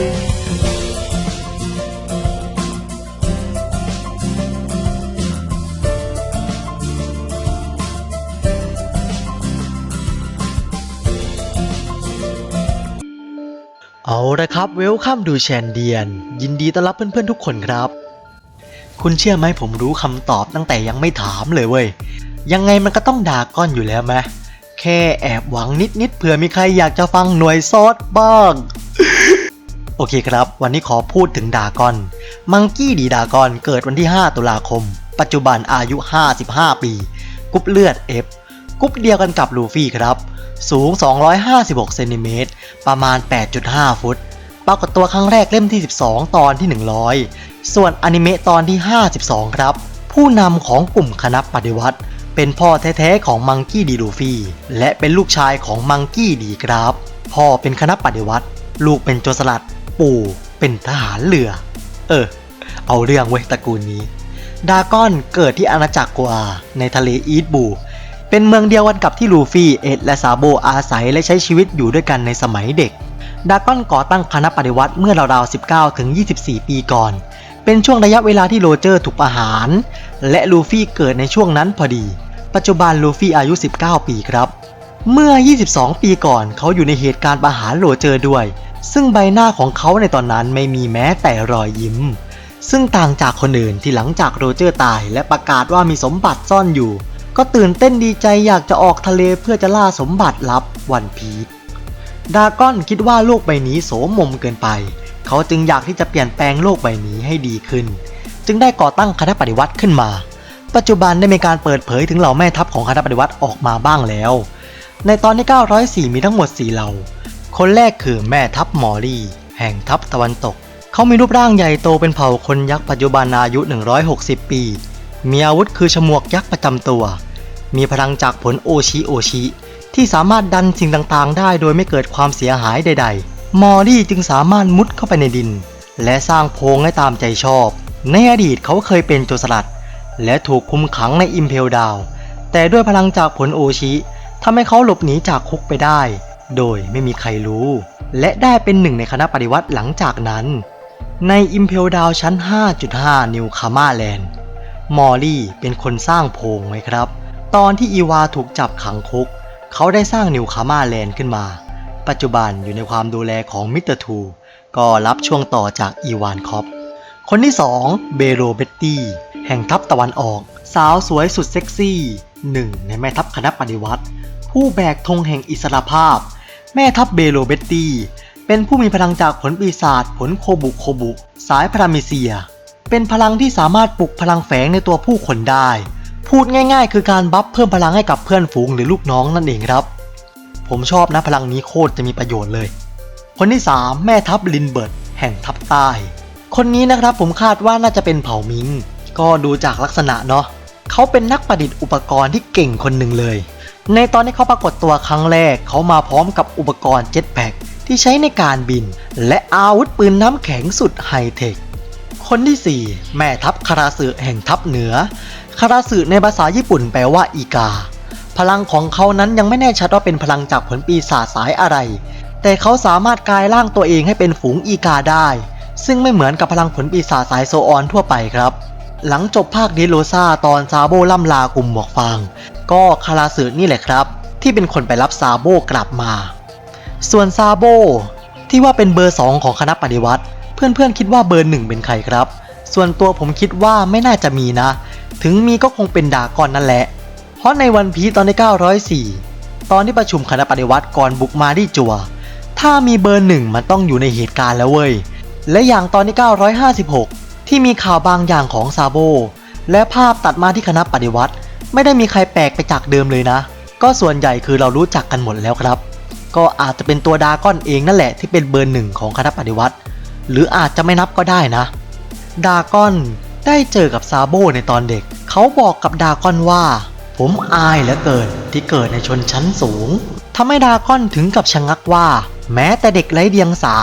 เอาละครับเวลคัมดูแชนเดียน ยินดีต้อนรับเพื่อนๆทุกคนครับ คุณเชื่อไหมผมรู้คำตอบตั้งแต่ยังไม่ถามเลยเว้ย ยังไงมันก็ต้องด่าก้อนอยู่แล้วไหมแค่แอบหวังนิดๆเผื่อมีใครอยากจะฟังหน่วยซอสบ้าง โอเคครับ วันนี้ขอพูดถึงดากอน มังกี้ดีดากอนเกิดวันที่ 5 ตุลาคม ปัจจุบันอายุ 55 ปีกรุ๊ปเลือด F กรุ๊ปเดียวกันกับลูฟี่ครับ สูง 256 เซนติเมตร ประมาณ 8.5 ฟุต ปรากฏตัวครั้งแรกเล่มที่ 12 ตอนที่ 100 ส่วนอนิเมะตอนที่ 52 ครับ ผู้นำของกลุ่มคณะปฏิวัติ เป็นพ่อแท้ๆของมังกี้ดีลูฟี่ และเป็นลูกชายของมังกี้ดีครับพ่อเป็นคณะปฏิวัติ ลูกเป็นโจรสลัด ปู่เป็นทหารเรือ เออ เอาเรื่องเว้ยตระกูลนี้ ดากอนเกิดที่อาณาจักรกัวในทะเลอีสต์บู เป็นเมืองเดียวกันกับที่ลูฟี่เอ็ดและซาโบอาศัยและใช้ชีวิตอยู่ด้วยกันในสมัยเด็ก ดากอนก่อตั้งคณะปฏิวัติเมื่อราวๆ 19 ถึง 24 ปีก่อน เป็นช่วงระยะเวลาที่โรเจอร์ถูกประหาร และลูฟี่เกิดในช่วงนั้นพอดี ปัจจุบันลูฟี่อายุ 19 ปีครับ เมื่อ 22 ปีก่อนเขาอยู่ในเหตุการณ์ประหารโรเจอร์ด้วย ซึ่งใบหน้าของเขาในตอนนั้นไม่มีแม้แต่รอยยิ้ม ซึ่งต่างจากคนอื่นที่หลังจากโรเจอร์ตายและประกาศว่ามีสมบัติซ่อนอยู่ ก็ตื่นเต้นดีใจอยากจะออกทะเลเพื่อจะล่าสมบัติลับวันพีชดากอนคิดว่าโลกใบนี้โสมมเกินไป เขาจึงอยากที่จะเปลี่ยนแปลงโลกใบนี้ให้ดีขึ้น จึงได้ก่อตั้งคณะปฏิวัติขึ้นมา ปัจจุบันได้มีการเปิดเผยถึงเหล่าแม่ทัพของคณะปฏิวัติออกมาบ้างแล้ว ในตอนที่ 904 มีทั้งหมด 4 เหล่า คนแรกคือแม่ทัพมอรีแห่งทัพตะวันตก เขามีรูปร่างใหญ่โตเป็นเผ่าคนยักษ์ปัจจุบันอายุ 160 ปี มีอาวุธคือฉมวกยักษ์ประจำตัว มีพลังจากผลโอชิโอชิ ที่สามารถดันสิ่งต่างๆ ได้โดยไม่เกิดความเสียหายใด ๆ มอรี่จึงสามารถมุดเข้าไปในดิน และสร้างโพรงให้ตามใจชอบ ในอดีตเขาเคยเป็นโจรสลัด และถูกคุมขังในอิมเพลดาว แต่ด้วยพลังจากผลโอชิทำให้เขาหลบหนีจากคุกไปได้ โดยไม่มีใครรู้ และได้เป็นหนึ่งในคณะปฏิวัติหลังจากนั้น ในอิมเพลดาวชั้น 5.5 นิวคามาแลนด์ มอลลี่ เป็นคนสร้างโพงไว้ครับ ตอนที่อีวาถูกจับขังคุก เขาได้สร้างนิวคามาแลนด์ขึ้นมา ปัจจุบันอยู่ในความดูแลของมิสเตอร์ทู ก็รับช่วงต่อจากอีวานคอปคนที่ 2 เบโรเบตตี้ แห่งทัพตะวันออก สาวสวยสุดเซ็กซี่หนึ่งในแม่ทัพคณะปฏิวัติ ผู้แบกธงแห่งอิสรภาพ แม่ทัพเบโรเบตตี้ เป็นผู้มีพลังจากผลปีศาจผลโคบุโคบุ สายพรามิเซีย เป็นพลังที่สามารถปลุกพลังแฝงในตัวผู้คนได้ พูดง่ายๆ คือการบัฟเพิ่มพลังให้กับเพื่อนฝูงหรือลูกน้องนั่นเองครับ ผมชอบนะพลังนี้โคตรจะมีประโยชน์เลย คนที่ 3 แม่ทัพลินเบิร์ตแห่งทัพใต้ คนนี้นะครับผมคาดว่าน่าจะเป็นเผ่ามิง ก็ดูจากลักษณะเนาะเขาเป็นนักประดิษฐ์อุปกรณ์ที่เก่งคนหนึ่งเลย ในตอนที่เขาปรากฏตัวครั้งแรกเขามาพร้อมกับอุปกรณ์เจ็ตแพ็กที่ใช้ในการบิน และอาวุธปืนน้ำแข็งสุดไฮเทค คนที่ 4 แม่ทัพคาราสึแห่งทัพเหนือ คาราสึในภาษาญี่ปุ่นแปลว่าอีกา พลังของเขานั้นยังไม่แน่ชัดว่าเป็นพลังจากผลปีศาจสายอะไร แต่เขาสามารถกลายร่างตัวเองให้เป็นฝูงอีกาได้ ซึ่งไม่เหมือนกับพลังผลปีศาจสายโซออนทั่วไปครับ หลังจบภาคเดโรซาตอนซาโบล่ำลากลุ่มหมวกฟาง ก็คาราสึนี่แหละครับ ที่เป็นคนไปรับซาโบกลับมา ส่วนซาโบที่ว่าเป็นเบอร์ 2 ของคณะปฏิวัติ เพื่อนๆคิดว่าเบอร์ 1 เป็นใครครับ ส่วนตัวผมคิดว่าไม่น่าจะมีนะ ถึงมีก็คงเป็นดากอนนั่นแหละ เพราะในวันพีซตอนที่904 ตอนที่ประชุมคณะปฏิวัติก่อนบุกมาที่จัว ถ้ามีเบอร์หนึ่งมันต้องอยู่ในเหตุการณ์แล้วเว้ย และอย่างตอนที่956 ที่มีข่าวบางอย่างของซาโบและภาพตัดมาที่คณะปฏิวัติ ไม่ได้มีใครแปลกไปจากเดิมเลยนะ ก็ส่วนใหญ่คือเรารู้จักกันหมดแล้วครับ ก็อาจจะเป็นตัวดาก้อนเองนั่นแหละที่เป็นเบอร์หนึ่งของคณะปฏิวัติ หรืออาจจะไม่นับก็ได้นะ ดาก้อนได้เจอกับซาโบในตอนเด็ก เขาบอกกับดาก้อนว่า ผมอายเหลือเกินที่เกิดในชนชั้นสูงทำให้ดาก้อนถึงกับชะงักว่า แม้แต่เด็กไร้เดียงสา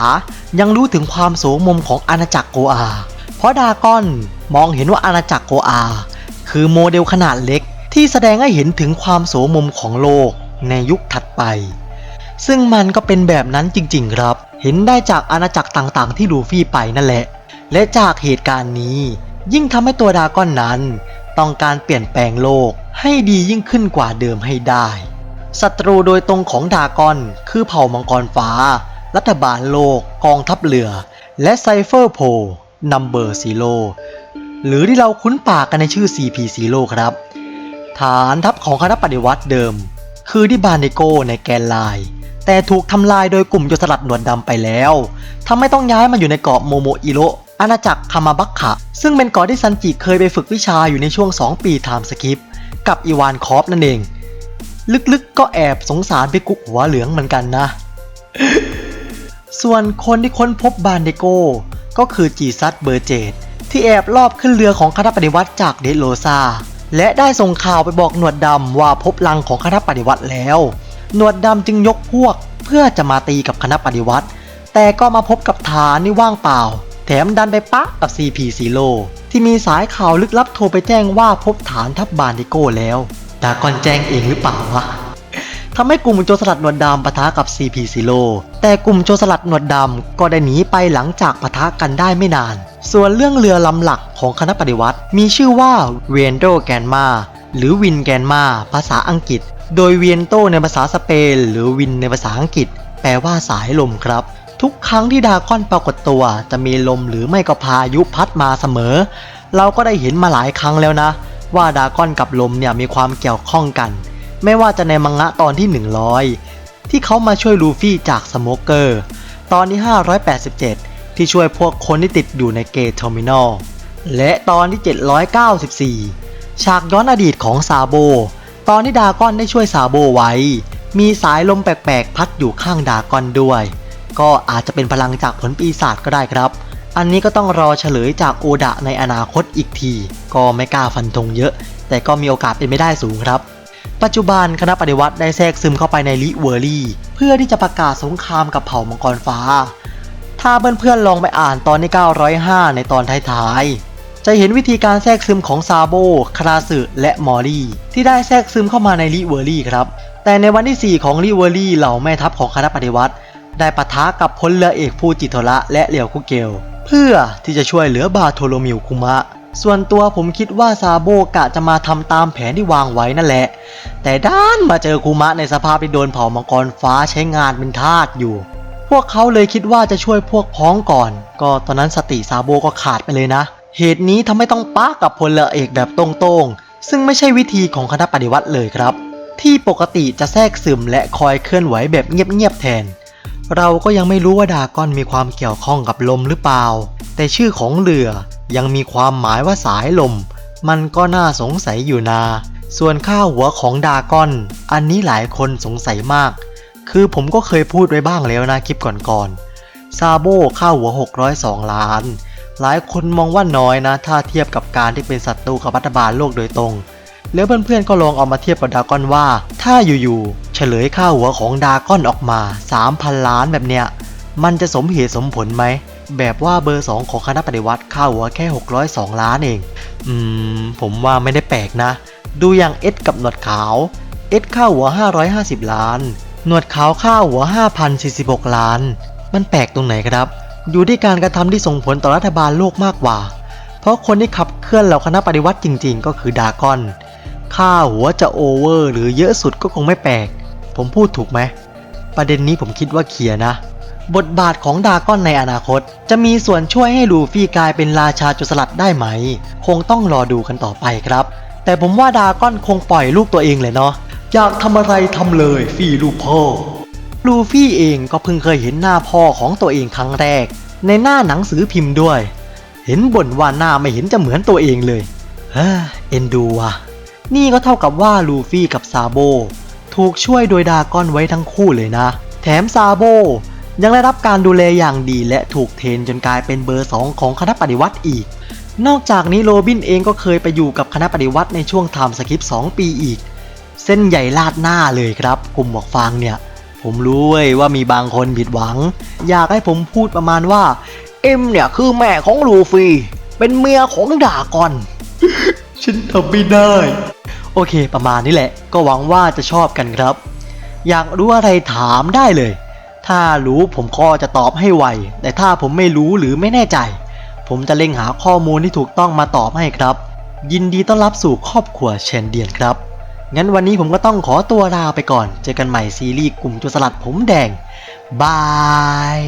ยังรู้ถึงความโสมมของอาณาจักรโกอา เพราะดาก้อนมองเห็นว่าอาณาจักรโกอา คือโมเดลขนาดเล็ก ที่แสดงให้เห็นถึงความโสมมของโลกในยุคถัดไป ซึ่งมันก็เป็นแบบนั้นจริงๆครับ เห็นได้จากอาณาจักรต่างๆ ที่ลูฟี่ไปนั่นแหละ และจากเหตุการณ์นี้ ยิ่งทำให้ตัวดาก้อนนั้น ต้องการเปลี่ยนแปลงโลกให้ดียิ่งขึ้นกว่าเดิมให้ได้ศัตรูโดยตรงของดากอน คือเผ่ามังกรฟ้า รัฐบาลโลก กองทัพเรือ และไซเฟอร์โพนัมเบอร์ซีโหรือที่เราคุ้นปากกันในชื่อ CP ซีโครับ ฐานทัพของคณะปฏิวัติเดิม คือที่บานเดโกในแกนไลน์ แต่ถูกทำลายโดยกลุ่มโจรสลัดหนวดดำไปแล้วทำให้ต้องย้ายมาอยู่ในเกาะโมโมอิโรอาณาจักรคามาบักขะ ซึ่งเป็นเกาะที่ซันจิเคยไปฝึกวิชาอยู่ในช่วง 2 ปีไทม์สคิปกับอีวานคอฟนั่นเอง ลึกๆก็แอบสงสารไปกุกหัวเหลืองเหมือนกันนะ ส่วนคนที่ค้นพบบานเดโกก็คือจีซัตเบอร์เจดที่แอบลอบขึ้นเรือของคณะปฏิวัติจากเดโลซา และได้ส่งข่าวไปบอกหนวดดำว่าพบลังของคณะปฏิวัติแล้ว หนวดดำจึงยกพวกเพื่อจะมาตีกับคณะปฏิวัติ แต่ก็มาพบกับฐานนี่ว่างเปล่า แถมดันไปปะกับ CP ซีโที่มีสายข่าวลึกลับโทรไปแจ้งว่าพบฐานทัพบานเดโก้แล้วดากอนแจ้งเองหรือเปล่าวะทำให้กลุ่มโจรสลัดหนวดดำปะทะกับ CP ซีโแต่กลุ่มโจรสลัดหนวดดำก็ได้หนีไปหลังจากปะทะกันได้ไม่นาน ส่วนเรื่องเรือลำหลักของคณะปฏิวัติ มีชื่อว่าเวนโดแกนมาหรือวินแกนมาภาษาอังกฤษ โดยเวนโตในภาษาสเปนหรือวินในภาษาอังกฤษ แปลว่าสายลมครับทุกครั้งที่ดาก้อนปรากฏตัว จะมีลมหรือไม่ก็พายุพัดมาเสมอ เราก็ได้เห็นมาหลายครั้งแล้วนะ ว่าดาก้อนกับลมเนี่ยมีความเกี่ยวข้องกัน ไม่ว่าจะในมังงะตอนที่ 100 ที่เขามาช่วยลูฟี่จากสโมเกอร์ ตอนที่587 ที่ช่วยพวกคนที่ติดอยู่ในเกตเทอร์มินอล และตอนที่ 794 ฉากย้อนอดีตของซาโบ ตอนที่ดากอนได้ช่วยซาโบไว้ มีสายลมแปลกๆ พัดอยู่ข้างดากอนด้วย ก็อาจจะเป็นพลังจากผลปีศาจก็ได้ครับ อันนี้ก็ต้องรอเฉลยจากโอดะในอนาคตอีกที ก็ไม่กล้าฟันธงเยอะ แต่ก็มีโอกาสเป็นไม่ได้สูงครับ ปัจจุบันคณะปฏิวัติได้แทรกซึมเข้าไปในลิเวอรี่ เพื่อที่จะประกาศสงครามกับเผ่ามังกรฟ้า ถ้าเพื่อนๆลองไปอ่านตอนที่ 905 ในตอนท้ายๆ จะเห็นวิธีการแทรกซึมของซาโบคาราสึ และมอรี่ ที่ได้แทรกซึมเข้ามาในลิเวอรี่ครับ แต่ในวันที่ 4 ของลิเวอรี่เหล่าแม่ทัพของคณะปฏิวัติ ได้ปะทะกับพลเรือเอกฟูจิโทระและเหลียวคุเกล เพื่อที่จะช่วยเหลือบาโทโลมิวคุมะ ส่วนตัวผมคิดว่าซาโบกะจะมาทำตามแผนที่วางไว้นั่นแหละ แต่ด้านมาเจอคุมะในสภาพที่โดนเผ่ามังกรฟ้าใช้งานเป็นทาสอยู่ พวกเขาเลยคิดว่าจะช่วยพวกพ้องก่อน ก็ตอนนั้นสติซาโบก็ขาดไปเลยนะ เหตุนี้ทำให้ต้องป้ากับพลเอเอกแบบตรงๆ ซึ่งไม่ใช่วิธีของคณะปฏิวัติเลยครับ ที่ปกติจะแทรกซึมและคอยเคลื่อนไหวแบบเงียบๆแทนเราก็ยังไม่รู้ว่าดากอนมีความเกี่ยวข้องกับลมหรือเปล่า แต่ชื่อของเรือ ยังมีความหมายว่าสายลม มันก็น่าสงสัยอยู่นา ส่วนค่าหัวของดากอน อันนี้หลายคนสงสัยมาก คือผมก็เคยพูดไว้บ้างแล้วนะคลิปก่อนๆซาโบค่าหัว 602 ล้าน หลายคนมองว่าน้อยนะ ถ้าเทียบกับการที่เป็นศัตรูกับรัฐบาลโลกโดยตรง แล้วเพื่อนๆก็ลองเอามาเทียบกับดากอนว่า ถ้าอยู่ๆเฉลยค่าหัวของดากอนออกมา 3,000 ล้านแบบเนี้ยมันจะสมเหตุสมผลไหม แบบว่าเบอร์ 2 ของคณะปฏิวัติค่าหัวแค่ 602 ล้านเอง อืม ผมว่าไม่ได้แปลกนะ ดูอย่างเอ็ดกับหนวดขาว เอ็ดค่าหัว 550 ล้าน หนวดขาวค่าหัว 5,046 ล้าน มันแปลกตรงไหนครับ อยู่ที่การกระทำที่ส่งผลต่อรัฐบาลโลกมากกว่า เพราะคนที่ขับเคลื่อนเหล่าคณะปฏิวัติจริง ๆ ก็คือดากอน ค่าหัวจะโอเวอร์หรือเยอะสุดก็คงไม่แปลก ผมพูดถูกไหม ประเด็นนี้ผมคิดว่าเคลียร์นะ บทบาทของดากอนในอนาคต จะมีส่วนช่วยให้ลูฟี่กลายเป็นราชาจรสลัดได้ไหม คงต้องรอดูกันต่อไปครับ แต่ผมว่าดากอนคงปล่อยลูกตัวเองเลยเนาะอยากทำอะไรทำเลยฟี่ลูกพ่อลูฟี่เองก็เพิ่งเคยเห็นหน้าพ่อของตัวเองครั้งแรก ในหน้าหนังสือพิมพ์ด้วย เห็นบ่นว่าหน้าไม่เห็นจะเหมือนตัวเองเลยเฮ้อเอ็นดูว่ะนี่ก็เท่ากับว่าลูฟี่กับซาโบ ถูกช่วยโดยดากอนไว้ทั้งคู่เลยนะ แถมซาโบ ยังได้รับการดูแลอย่างดีและถูกเทรนจนกลายเป็นเบอร์ 2 ของคณะปฏิวัติอีก นอกจากนี้โรบินเองก็เคยไปอยู่กับคณะปฏิวัติในช่วงไทม์สคริปต์2ปีอีก เส้นใหญ่ลาดหน้าเลยครับกลุ่มหมวกฟางเนี่ย ผมรู้เว้ยว่ามีบางคนผิดหวัง อยากให้ผมพูดประมาณว่า เอ็มเนี่ยคือแม่ของลูฟี่เป็นเมียของดากอน ฉันทำไม่ได้ โอเคประมาณนี้แหละ ก็หวังว่าจะชอบกันครับ อยากรู้อะไรถามได้เลย ถ้ารู้ผมก็จะตอบให้ไว แต่ถ้าผมไม่รู้หรือไม่แน่ใจ ผมจะเล็งหาข้อมูลที่ถูกต้องมาตอบให้ครับ ยินดีต้อนรับสู่ครอบครัวเชนเดียนครับ งั้นวันนี้ผมก็ต้องขอตัวลาไปก่อน เจอกันใหม่ซีรีส์กลุ่มจุสลัดผมแดง บาย